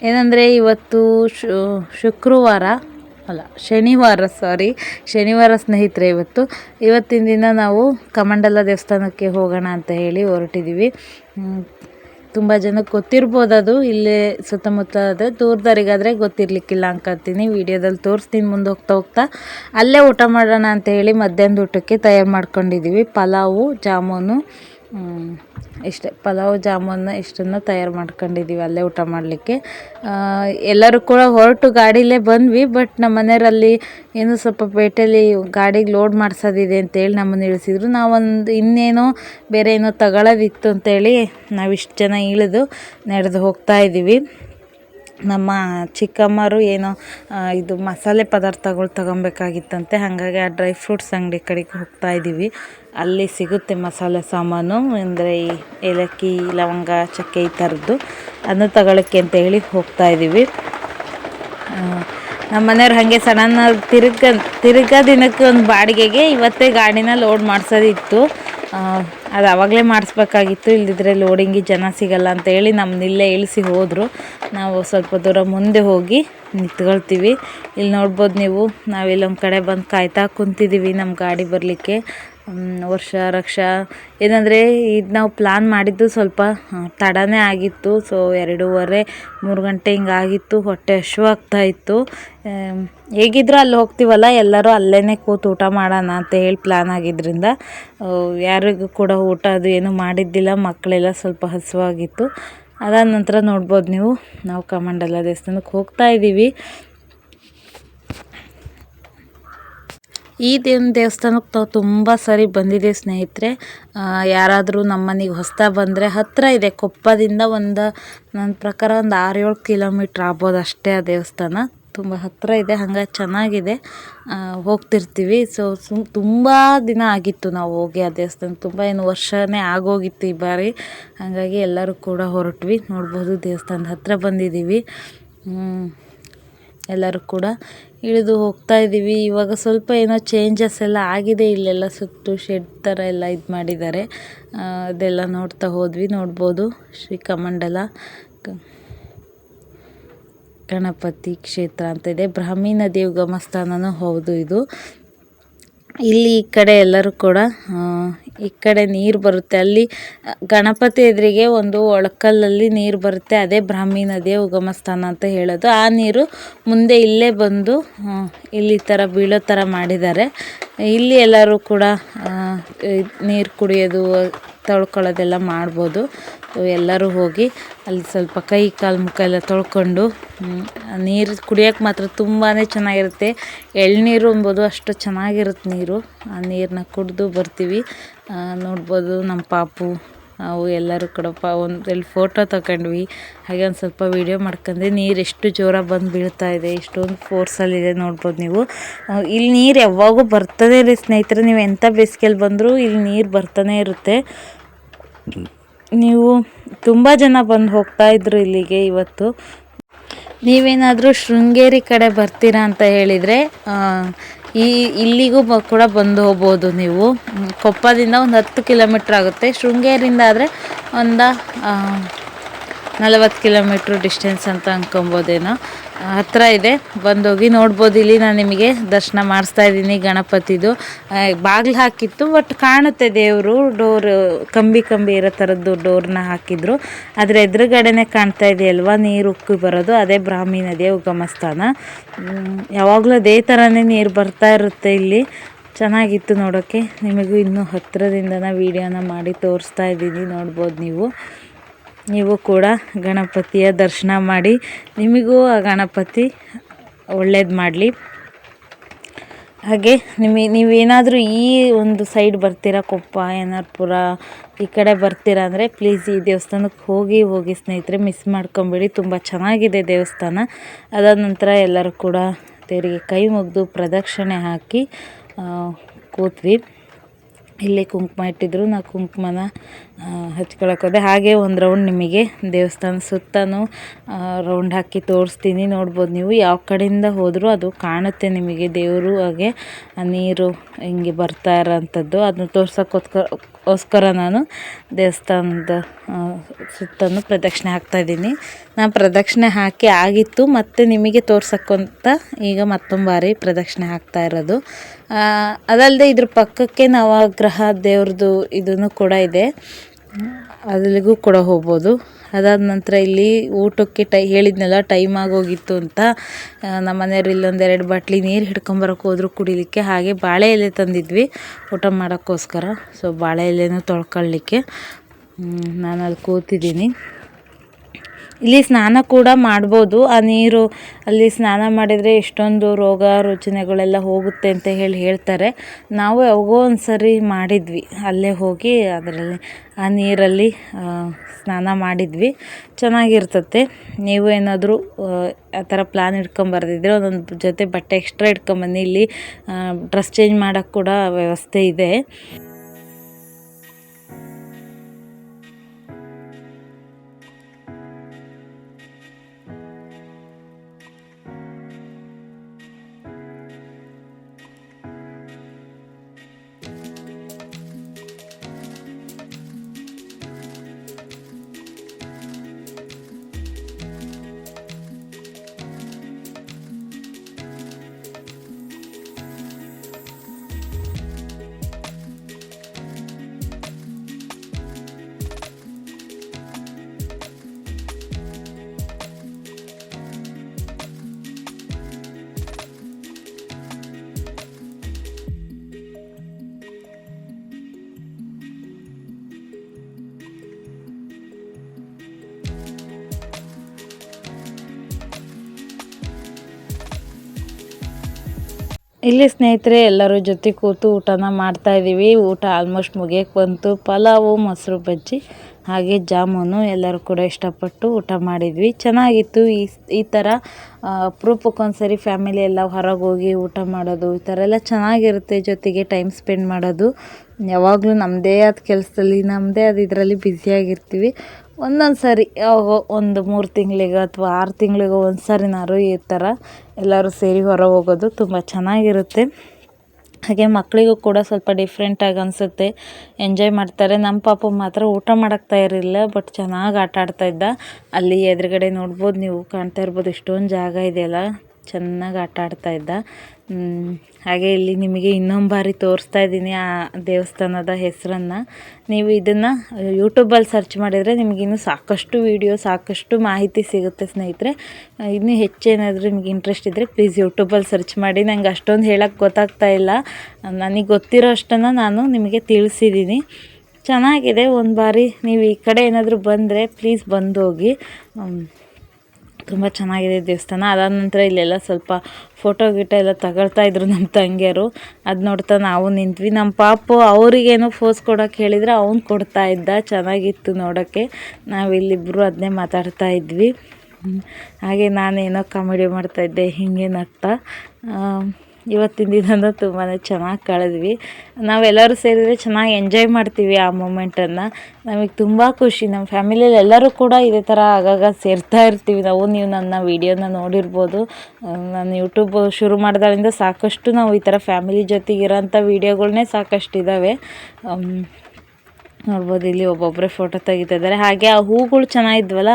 ಏನಂದರೆ ಇವತ್ತು ಶುಕ್ರವಾರ, ಅಲ್ಲ, ಶನಿವಾರ ಸಾರಿ ಶನಿವಾರ ಸ್ನೇಹಿತರೆ ಇವತ್ತು. ಇವತ್ತಿನ ದಿನ ನಾವು ಕಮಂಡಲ ದೇವಸ್ಥಾನಕ್ಕೆ ಹೋಗೋಣ ಅಂತ ಹೇಳಿ ಹೊರಟಿದ್ದೀವಿ ತುಂಬ ಜನಕ್ಕೆ ಗೊತ್ತಿರ್ಬೋದು ಅದು. ಇಲ್ಲೇ ಸುತ್ತಮುತ್ತ ಆದರೆ ದೂರದವರಿಗಾದರೆ ಗೊತ್ತಿರ್ಲಿಕ್ಕಿಲ್ಲ ಅನ್ಕೊತೀನಿ ವಿಡಿಯೋದಲ್ಲಿ ತೋರಿಸ್ತೀನಿ, ಮುಂದೆ ಹೋಗ್ತಾ ಹೋಗ್ತಾ. ಅಲ್ಲೇ ಊಟ ಮಾಡೋಣ ಅಂತ ಹೇಳಿ ಮಧ್ಯಾಹ್ನದ ಊಟಕ್ಕೆ ತಯಾರು ಮಾಡ್ಕೊಂಡಿದ್ದೀವಿ ಪಲಾವು, ಜಾಮೂನು ಇಷ್ಟೇ, ಪಲಾವ್ ಜಾಮೂನ್ ಇಷ್ಟನ್ನು ತಯಾರು ಮಾಡ್ಕೊಂಡಿದ್ದೀವಿ ಅಲ್ಲೇ ಊಟ ಮಾಡಲಿಕ್ಕೆ. ಎಲ್ಲರೂ ಕೂಡ ಹೊರಟು ಗಾಡೀಲೇ ಬಂದ್ವಿ, ಬಟ್ ನಮ್ಮ ಮನೆಯವರಲ್ಲಿ ಏನು ಸ್ವಲ್ಪ ಪೇಟೆಯಲ್ಲಿ ಗಾಡಿಗೆ ಲೋಡ್ ಮಾಡ್ಸೋದಿದೆ ಅಂತೇಳಿ ನಮ್ಮನ್ನು ಇಳಿಸಿದ್ರು. ನಾವೊಂದು ಇನ್ನೇನೋ ಬೇರೆ ಏನೋ ತಗೊಳ್ಳೋದಿತ್ತು ಅಂತೇಳಿ ನಾವಿಷ್ಟು ಜನ ಇಳಿದು ನಡೆದು ಹೋಗ್ತಾ ಇದ್ದೀವಿ ನಮ್ಮ ಚಿಕ್ಕಮ್ಮರು ಏನೋ ಇದು ಮಸಾಲೆ ಪದಾರ್ಥಗಳು ತಗೊಬೇಕಾಗಿತ್ತಂತೆ. ಹಾಗಾಗಿ ಆ ಡ್ರೈ ಫ್ರೂಟ್ಸ್ ಅಂಗಡಿ ಕಡೆಗೆ ಹೋಗ್ತಾ ಇದ್ದೀವಿ ಅಲ್ಲಿ ಸಿಗುತ್ತೆ ಮಸಾಲೆ ಸಾಮಾನು, ಅಂದರೆ ಈ ಏಲಕ್ಕಿ, ಲವಂಗ, ಚಕ್ಕೆ ಈ ಥರದ್ದು. ಅದನ್ನು ತಗೊಳ್ಳೋಕ್ಕೆ ಅಂತ ಹೇಳಿ ಹೋಗ್ತಾ ಇದ್ದೀವಿ ನಮ್ಮ ಮನೆಯವ್ರು ಹಾಗೆ ಸಡನ್ ತಿರುಗ ತಿರುಗ ದಿನಕ್ಕೆ ಒಂದು ಬಾಡಿಗೆಗೆ ಇವತ್ತೇ ಗಾಡಿನ ಲೋಡ್ ಮಾಡಿಸೋದಿತ್ತು. ಅದು ಆವಾಗಲೇ ಮಾಡಿಸ್ಬೇಕಾಗಿತ್ತು ಇಲ್ಲದಿದ್ರೆ ಲೋಡಿಂಗಿ ಜನ ಸಿಗಲ್ಲ ಅಂತ ಹೇಳಿ ನಮ್ಮ ಇಲ್ಲೇ ಇಳಿಸಿ ಹೋದರು. ನಾವು ಸ್ವಲ್ಪ ದೂರ ಮುಂದೆ ಹೋಗಿ ನಿಂತ್ಕೊಳ್ತೀವಿ. ಇಲ್ಲಿ ನೋಡ್ಬೋದು ನೀವು, ನಾವಿಲ್ಲೊಂದು ಕಡೆ ಬಂದು ಕಾಯ್ತಾ ಕುಂತಿದ್ದೀವಿ ನಮ್ಮ ಗಾಡಿ ಬರಲಿಕ್ಕೆ. ವರ್ಷ, ರಕ್ಷ. ಏನಂದರೆ, ಇದು ನಾವು ಪ್ಲಾನ್ ಮಾಡಿದ್ದು ಸ್ವಲ್ಪ ತಡನೇ ಆಗಿತ್ತು. ಸೊ ಎರಡೂವರೆ, ಮೂರು ಗಂಟೆ ಹಿಂಗೆ ಆಗಿತ್ತು. ಹೊಟ್ಟೆ ಹಶ್ವಾಗ್ತಾ ಇತ್ತು. ಹೇಗಿದ್ರೂ ಅಲ್ಲಿ ಹೋಗ್ತೀವಲ್ಲ, ಎಲ್ಲರೂ ಅಲ್ಲೇ ಕೂತು ಊಟ ಮಾಡೋಣ ಅಂತ ಹೇಳಿ ಪ್ಲಾನ್ ಆಗಿದ್ದರಿಂದ ಯಾರಿಗೂ ಕೂಡ ಊಟ ಅದು ಏನೂ ಮಾಡಿದ್ದಿಲ್ಲ. ಮಕ್ಕಳೆಲ್ಲ ಸ್ವಲ್ಪ ಹಸಿವಾಗಿತ್ತು. ಅದಾದ ನಂತರ ನೋಡ್ಬೋದು ನೀವು. ನಾವು ಕಮಂಡಲ ದೇವಸ್ಥಾನಕ್ಕೆ ಹೋಗ್ತಾ ಇದ್ದೀವಿ ಈ ದೇವ್ ದೇವಸ್ಥಾನಕ್ಕೆ ನಾವು ತುಂಬ ಸರಿ ಬಂದಿದೆ ಸ್ನೇಹಿತರೆ. ಯಾರಾದರೂ ನಮ್ಮ ಮನೆಗೆ ಹೊಸ್ತಾ ಬಂದರೆ ಹತ್ತಿರ ಇದೆ. ಕೊಪ್ಪದಿಂದ ಒಂದು, ನನ್ನ ಪ್ರಕಾರ ಒಂದು ಆರು ಏಳು ಕಿಲೋಮೀಟ್ರ್ ಆಗ್ಬೋದು ಅಷ್ಟೇ ಆ ದೇವಸ್ಥಾನ. ತುಂಬ ಹತ್ತಿರ ಇದೆ, ಹಾಗಾಗಿ ಚೆನ್ನಾಗಿದೆ. ಹೋಗ್ತಿರ್ತೀವಿ. ಸೊ ಸುಮ್, ತುಂಬ ದಿನ ಆಗಿತ್ತು ನಾವು ಹೋಗಿ ಆ ದೇವಸ್ಥಾನ ತುಂಬ ಏನು ವರ್ಷನೇ ಆಗೋಗಿತ್ತು ಈ ಬಾರಿ. ಹಾಗಾಗಿ ಎಲ್ಲರೂ ಕೂಡ ಹೊರಟ್ವಿ. ನೋಡ್ಬೋದು ದೇವಸ್ಥಾನದ ಹತ್ತಿರ ಬಂದಿದ್ದೀವಿ. ಎಲ್ಲರೂ ಕೂಡ. ಇಳಿದು ಹೋಗ್ತಾ ಇದ್ದೀವಿ ಇವಾಗ ಸ್ವಲ್ಪ ಏನೋ ಚೇಂಜಸ್ ಎಲ್ಲ ಆಗಿದೆ ಇಲ್ಲೆಲ್ಲ ಸುತ್ತು ಶೆಡ್ ಥರ ಎಲ್ಲ ಇದು ಮಾಡಿದ್ದಾರೆ. ಅದೆಲ್ಲ ನೋಡ್ತಾ ಹೋದ್ವಿ, ನೋಡ್ಬೋದು. ಶ್ರೀ ಕಮಂಡಲ ಗಣಪತಿ ಕ್ಷೇತ್ರ ಅಂತ ಇದೆ. ಬ್ರಾಹ್ಮಿ ನದಿ ಉಗಮ ಸ್ಥಾನನೂ ಹೌದು ಇದು. ಇಲ್ಲಿ ಈ ಕಡೆ ಎಲ್ಲರೂ ಕೂಡ ಈ ಕಡೆ ನೀರು ಬರುತ್ತೆ. ಅಲ್ಲಿ ಗಣಪತಿ ಎದುರಿಗೆ ಒಂದು ಒಳಕಲ್ಲಲ್ಲಿ ನೀರು ಬರುತ್ತೆ. ಅದೇ ಬ್ರಾಹ್ಮಿ ನದಿಯ ಉಗಮ ಸ್ಥಾನ ಅಂತ ಹೇಳೋದು. ಆ ನೀರು ಮುಂದೆ ಇಲ್ಲೇ ಬಂದು ಇಲ್ಲಿ ಥರ ಬೀಳೋ ಥರ ಮಾಡಿದ್ದಾರೆ. ಇಲ್ಲಿ ಎಲ್ಲರೂ ಕೂಡ ನೀರು ಕುಡಿಯೋದು ತೊಳ್ಕೊಳ್ಳೋದೆಲ್ಲ ಮಾಡ್ಬೋದು. ಎಲ್ಲರೂ ಹೋಗಿ ಅಲ್ಲಿ ಸ್ವಲ್ಪ ಕೈ ಕಾಲು ಮುಖ ಎಲ್ಲ ತೊಳ್ಕೊಂಡು ನೀರು ಕುಡಿಯೋಕ್ಕೆ ಮಾತ್ರ ತುಂಬಾ ಚೆನ್ನಾಗಿರುತ್ತೆ. ಎಳ್ನೀರು ಅಂಬೋದು ಅಷ್ಟು ಚೆನ್ನಾಗಿರುತ್ತೆ ನೀರು. ಆ ನೀರನ್ನ ಕುಡಿದು ಬರ್ತೀವಿ. ನೋಡ್ಬೋದು ನಮ್ಮ ಪಾಪು ನಾವು ಎಲ್ಲರೂ ಕೊಡಪ್ಪ ಒಂದು ಎಲ್ಲಿ ಫೋಟೋ ತಗೊಂಡ್ವಿ. ಹಾಗೆ ಒಂದು ಸ್ವಲ್ಪ ವೀಡಿಯೋ ಮಾಡ್ಕೊಂಡೆ ನೀರು ಎಷ್ಟು ಜೋರಾಗಿ ಬಂದು ಬೀಳ್ತಾ ಇದೆ ಎಷ್ಟೊಂದು ಫೋರ್ಸಲ್ಲಿದೆ ನೋಡ್ಬೋದು ನೀವು. ಇಲ್ಲಿ ನೀರು ಯಾವಾಗೂ ಬರ್ತದೇ ಇರಿ ಸ್ನೇಹಿತರೆ. ನೀವು ಎಂಥ ಬೇಸಿಗೆಯಲ್ಲಿ ಬಂದರೂ ಇಲ್ಲಿ ನೀರು ಬರ್ತಾನೆ ಇರುತ್ತೆ. ನೀವು ತುಂಬ ಜನ ಬಂದು ಹೋಗ್ತಾ ಇದ್ರು ಇಲ್ಲಿಗೆ ಇವತ್ತು. ನೀವೇನಾದರೂ ಶೃಂಗೇರಿ ಕಡೆ ಬರ್ತೀರಾ ಅಂತ ಹೇಳಿದರೆ ಈ, ಇಲ್ಲಿಗೂ ಕೂಡ ಬಂದು ಹೋಗ್ಬೋದು ನೀವು. ಕೊಪ್ಪದಿಂದ ಒಂದು ಹತ್ತು ಕಿಲೋಮೀಟ್ರ್ ಆಗುತ್ತೆ. ಶೃಂಗೇರಿಯಿಂದ ಆದರೆ ಒಂದು ನಲವತ್ತು ಕಿಲೋಮೀಟ್ರ್ ಡಿಸ್ಟೆನ್ಸ್ ಅಂತ ಅಂದ್ಕೊಬೋದೇನೋ ಹತ್ತಿರ ಇದೆ. ಬಂದೋಗಿ ನೋಡ್ಬೋದು. ಇಲ್ಲಿ ನಾನು ನಿಮಗೆ ದರ್ಶನ ಮಾಡಿಸ್ತಾ ಇದ್ದೀನಿ ಗಣಪತಿದು. ಬಾಗಿಲು ಹಾಕಿತ್ತು ಬಟ್ ಕಾಣುತ್ತೆ ದೇವರು. ಡೋರ್ ಕಂಬಿ ಕಂಬಿ ಇರೋ ಥರದ್ದು ಡೋರ್ನ ಹಾಕಿದ್ರು. ಆದರೆ ಎದುರುಗಡೆನೆ ಕಾಣ್ತಾ ಇದೆಯಲ್ವಾ? ನೀರು ಉಕ್ಕಿ ಬರೋದು. ಅದೇ ಬ್ರಾಹ್ಮಿ ನದಿಯ ಉಗಮ ಸ್ಥಾನ ಯಾವಾಗಲೂ ಅದೇ ಥರನೇ ನೀರು ಬರ್ತಾ ಇರುತ್ತೆ ಇಲ್ಲಿ. ಚೆನ್ನಾಗಿತ್ತು ನೋಡೋಕ್ಕೆ ನಿಮಗೂ ಇನ್ನೂ ಹತ್ತಿರದಿಂದನ ವೀಡಿಯೋನ ಮಾಡಿ ತೋರಿಸ್ತಾ ಇದ್ದೀನಿ. ನೋಡ್ಬೋದು ನೀವು. ನೀವು ಕೂಡ ಗಣಪತಿಯ ದರ್ಶನ ಮಾಡಿ, ನಿಮಗೂ ಆ ಗಣಪತಿ ಒಳ್ಳೇದು ಮಾಡಲಿ. ಹಾಗೆ ನಿಮಗೆ ನೀವೇನಾದರೂ ಈ ಒಂದು ಸೈಡ್ ಬರ್ತೀರಾ, ಕೊಪ್ಪ ಏನಾರ್ಪುರ ಪುರ ಈ ಕಡೆ ಬರ್ತೀರಾ ಅಂದರೆ ಪ್ಲೀಸ್ ಈ ದೇವಸ್ಥಾನಕ್ಕೆ ಹೋಗಿ ಹೋಗಿ ಸ್ನೇಹಿತರೆ ಮಿಸ್ ಮಾಡ್ಕೊಂಬೇಡಿ. ತುಂಬ ಚೆನ್ನಾಗಿದೆ ದೇವಸ್ಥಾನ. ಅದಾದ ನಂತರ ಎಲ್ಲರೂ ಕೂಡ ದೇವರಿಗೆ ಕೈ ಮುಗಿದು ಪ್ರದಕ್ಷಿಣೆ ಹಾಕಿ ಕೂತ್ವಿ. ಇಲ್ಲಿ ಕುಂಕುಮ ಇಟ್ಟಿದ್ರು. ನಾ ಕುಂಕುಮನ ಹಚ್ಕೊಳಕ್ಕೆ ಹೋದೆ. ಹಾಗೆ ಒಂದು ರೌಂಡ್ ನಿಮಗೆ ದೇವಸ್ಥಾನ ಸುತ್ತನೂ ರೌಂಡ್ ಹಾಕಿ ತೋರಿಸ್ತೀನಿ. ನೋಡ್ಬೋದು ನೀವು ಯಾವ ಕಡೆಯಿಂದ ಹೋದರೂ ಅದು ಕಾಣುತ್ತೆ ನಿಮಗೆ. ದೇವರು ಹಾಗೆ ನೀರು ಹಿಂಗೆ ಬರ್ತಾ ಇರೋಂಥದ್ದು. ಅದನ್ನು ತೋರ್ಸೋಕ್ಕೋಸ್ಕರ ನಾನು ದೇವಸ್ಥಾನದ ಸುತ್ತಾನು ಪ್ರದಕ್ಷಿಣೆ ಹಾಕ್ತಾಯಿದ್ದೀನಿ ನಾನು ಪ್ರದಕ್ಷಿಣೆ ಹಾಕಿ ಆಗಿತ್ತು, ಮತ್ತು ನಿಮಗೆ ತೋರ್ಸಕ್ಕಂತ ಈಗ ಮತ್ತೊಂದು ಬಾರಿ ಪ್ರದಕ್ಷಿಣೆ ಹಾಕ್ತಾ ಇರೋದು. ಅದಲ್ಲದೆ ಇದ್ರ ಪಕ್ಕಕ್ಕೆ ನವಗ್ರಹ ದೇವ್ರದ್ದು ಇದೂ ಕೂಡ ಇದೆ. ಅಲ್ಲಿಗೂ ಕೂಡ ಹೋಗ್ಬೋದು. ಅದಾದ ನಂತರ ಇಲ್ಲಿ ಊಟಕ್ಕೆ ಟೈ, ಹೇಳಿದ್ನಲ್ಲ ಟೈಮ್ ಆಗೋಗಿತ್ತು ಅಂತ. ನಮ್ಮ ಮನೆಯವ್ರು ಇಲ್ಲೊಂದು ಎರಡು ಬಾಟ್ಲಿ ನೀರು ಹಿಡ್ಕೊಂಬರಕ್ಕೆ ಹೋದ್ರು ಕುಡಿಲಿಕ್ಕೆ. ಹಾಗೆ ಬಾಳೆ ಎಲೆ ತಂದಿದ್ವಿ ಊಟ ಮಾಡೋಕ್ಕೋಸ್ಕರ. ಸೊ ಬಾಳೆ ಎಲೆನೂ ತೊಳ್ಕೊಳ್ಳಿಕ್ಕೆ. ನಾನು ಅಲ್ಲಿ ಕೂತಿದ್ದೀನಿ. ಇಲ್ಲಿ ಸ್ನಾನ ಕೂಡ ಮಾಡ್ಬೋದು. ಆ ನೀರು ಅಲ್ಲಿ ಸ್ನಾನ ಮಾಡಿದರೆ ಎಷ್ಟೊಂದು ರೋಗ ರುಜಿನಗಳೆಲ್ಲ ಹೋಗುತ್ತೆ ಅಂತ ಹೇಳಿ ಹೇಳ್ತಾರೆ. ನಾವು ಯಾವಾಗೋ ಒಂದು ಸರಿ ಮಾಡಿದ್ವಿ. ಅಲ್ಲೇ ಹೋಗಿ ಅದರಲ್ಲಿ ಆ ನೀರಲ್ಲಿ ಸ್ನಾನ ಮಾಡಿದ್ವಿ. ಚೆನ್ನಾಗಿರ್ತತೆ. ನೀವು ಏನಾದರೂ, ಆ ಥರ ಪ್ಲ್ಯಾನ್ ಇಟ್ಕೊಂಬರ್ದಿದ್ರೆ ಒಂದೊಂದು ಜೊತೆ ಬಟ್ಟೆ ಎಕ್ಸ್ಟ್ರಾ ಇಟ್ಕೊಂಬನ್ನಿ. ಇಲ್ಲಿ ಡ್ರೆಸ್ ಚೇಂಜ್ ಮಾಡೋಕ್ಕೆ ಕೂಡ ವ್ಯವಸ್ಥೆ ಇದೆ. ಇಲ್ಲಿ ಸ್ನೇಹಿತರೆ, ಎಲ್ಲರೂ ಜೊತೆ ಕೂತು ಊಟನ ಮಾಡ್ತಾ ಇದ್ದೀವಿ. ಊಟ ಆಲ್ಮೋಸ್ಟ್ ಮುಗಿಯಕ್ಕೆ ಬಂತು. ಪಲಾವು, ಮೊಸರು ಬಜ್ಜಿ, ಹಾಗೆ ಜಾಮೂನು ಎಲ್ಲರೂ ಕೂಡ ಇಷ್ಟಪಟ್ಟು ಊಟ ಮಾಡಿದ್ವಿ. ಚೆನ್ನಾಗಿತ್ತು. ಈ ಈ ಥರ ಅಪರೂಪಕ್ಕೊಂದ್ಸರಿ ಫ್ಯಾಮಿಲಿ ಎಲ್ಲ ಹೊರಗೆ ಹೋಗಿ ಊಟ ಮಾಡೋದು, ಈ ಥರ ಎಲ್ಲ ಚೆನ್ನಾಗಿರುತ್ತೆ ಜೊತೆಗೆ ಟೈಮ್ ಸ್ಪೆಂಡ್ ಮಾಡೋದು. ಯಾವಾಗಲೂ ನಮ್ಮದೇ ಆದ ಕೆಲಸದಲ್ಲಿ ನಮ್ಮದೇ ಆದ ಇದರಲ್ಲಿ ಬ್ಯುಸಿಯಾಗಿರ್ತೀವಿ ಒಂದೊಂದು ಸಾರಿ ಒಂದು ಮೂರು ತಿಂಗಳಿಗೆ ಅಥವಾ ಆರು ತಿಂಗಳಿಗೆ ಒಂದು ಸಾರಿನಾದ್ರು ಈ ಥರ ಎಲ್ಲರೂ ಸೇರಿ ಹೊರ ಹೋಗೋದು ತುಂಬ ಚೆನ್ನಾಗಿರುತ್ತೆ. ಹಾಗೆ ಮಕ್ಕಳಿಗೂ ಕೂಡ ಸ್ವಲ್ಪ ಡಿಫ್ರೆಂಟಾಗಿ ಅನಿಸುತ್ತೆ. ಎಂಜಾಯ್ ಮಾಡ್ತಾರೆ. ನಮ್ಮ ಪಾಪ ಮಾತ್ರ ಊಟ ಮಾಡೋಕ್ಕೆ ತಯಾರಿಲ್ಲ ಬಟ್ ಚೆನ್ನಾಗಿ ಆಟ ಆಡ್ತಾ ಇದ್ದ. ಅಲ್ಲಿ ಎದುರುಗಡೆ ನೋಡ್ಬೋದು, ನೀವು ಕಾಣ್ತಾ ಇರ್ಬೋದು, ಇಷ್ಟೊಂದು ಜಾಗ ಇದೆಯಲ್ಲ. ಚೆನ್ನಾಗಿ ಆಟ ಆಡ್ತಾ ಇದ್ದ. ಹಾಗೆ ಇಲ್ಲಿ ನಿಮಗೆ ಇನ್ನೊಂದು ಬಾರಿ ತೋರಿಸ್ತಾ ಇದ್ದೀನಿ ಆ ದೇವಸ್ಥಾನದ ಹೆಸರನ್ನು. ನೀವು ಇದನ್ನು ಯೂಟ್ಯೂಬಲ್ಲಿ ಸರ್ಚ್ ಮಾಡಿದರೆ ನಿಮಗೆ ಇನ್ನೂ ಸಾಕಷ್ಟು ವಿಡಿಯೋ ಸಾಕಷ್ಟು ಮಾಹಿತಿ ಸಿಗುತ್ತೆ ಸ್ನೇಹಿತರೆ. ಇನ್ನೂ ಹೆಚ್ಚೇನಾದರೂ ನಿಮಗೆ ಇಂಟ್ರೆಸ್ಟ್ ಇದ್ದರೆ ಪ್ಲೀಸ್ ಯೂಟ್ಯೂಬಲ್ಲಿ ಸರ್ಚ್ ಮಾಡಿ. ನಂಗೆ ಅಷ್ಟೊಂದು ಹೇಳೋಕ್ಕೆ ಗೊತ್ತಾಗ್ತಾ ಇಲ್ಲ. ನನಗೆ ಗೊತ್ತಿರೋ ಅಷ್ಟನ್ನು ನಾನು ನಿಮಗೆ ತಿಳಿಸಿದ್ದೀನಿ. ಚೆನ್ನಾಗಿದೆ, ಒಂದು ಬಾರಿ ನೀವು ಈ ಕಡೆ ಏನಾದರೂ ಬಂದರೆ ಪ್ಲೀಸ್ ಬಂದು ಹೋಗಿ. ತುಂಬ ಚೆನ್ನಾಗಿದೆ ದೇವಸ್ಥಾನ. ಅದಾದ ನಂತರ ಇಲ್ಲೆಲ್ಲ ಸ್ವಲ್ಪ ಫೋಟೋ ಗಿಟೋ ಎಲ್ಲ ತಗೊಳ್ತಾ ಇದ್ರು ನಮ್ಮ ತಂಗಿಯರು. ಅದು ನೋಡ್ತಾ ನಾವು ನಿಂತ್ವಿ. ನಮ್ಮ ಪಾಪು ಅವರಿಗೇನೋ ಫೋಸ್ ಕೊಡೋಕೆ ಹೇಳಿದರೆ ಅವ್ನು ಕೊಡ್ತಾ ಇದ್ದ. ಚೆನ್ನಾಗಿತ್ತು ನೋಡೋಕ್ಕೆ. ನಾವಿಲ್ಲಿಬ್ಬರು ಅದನ್ನೇ ಮಾತಾಡ್ತಾ ಇದ್ವಿ. ಹಾಗೆ ನಾನೇನೋ ಕಾಮಿಡಿ ಮಾಡ್ತಾಯಿದ್ದೆ ಹಿಂಗೆ ನಗ್ತಾ ಇವತ್ತಿನ ದಿನ ತುಂಬಾ ಚೆನ್ನಾಗಿ ಕಳೆದ್ವಿ. ನಾವೆಲ್ಲರೂ ಸೇರಿದರೆ ಚೆನ್ನಾಗಿ ಎಂಜಾಯ್ ಮಾಡ್ತೀವಿ ಆ ಮೂಮೆಂಟನ್ನು ನಮಗೆ ತುಂಬ ಖುಷಿ. ನಮ್ಮ ಫ್ಯಾಮಿಲಿಯಲ್ಲಿ ಎಲ್ಲರೂ ಕೂಡ ಇದೇ ಥರ ಆಗಾಗ ಸೇರ್ತಾ ಇರ್ತೀವಿ. ನಾವು, ನೀವು ನನ್ನ ವೀಡಿಯೋನ ನೋಡಿರ್ಬೋದು. ನಾನು ಯೂಟ್ಯೂಬ್ ಶುರು ಮಾಡಿದಾಗಿಂದ ಸಾಕಷ್ಟು ನಾವು ಈ ಥರ ಫ್ಯಾಮಿಲಿ ಜೊತೆಗಿರೋಂಥ ವೀಡಿಯೋಗಳನ್ನೇ ಸಾಕಷ್ಟು ಇದ್ದಾವೆ ನೋಡ್ಬೋದು, ಇಲ್ಲಿ ಒಬ್ಬೊಬ್ಬರೇ ಫೋಟೋ ತೆಗಿತಾ ಇದ್ದಾರೆ ಹಾಗೆ ಆ ಹೂಗಳು ಚೆನ್ನಾಗಿದ್ವಲ್ಲ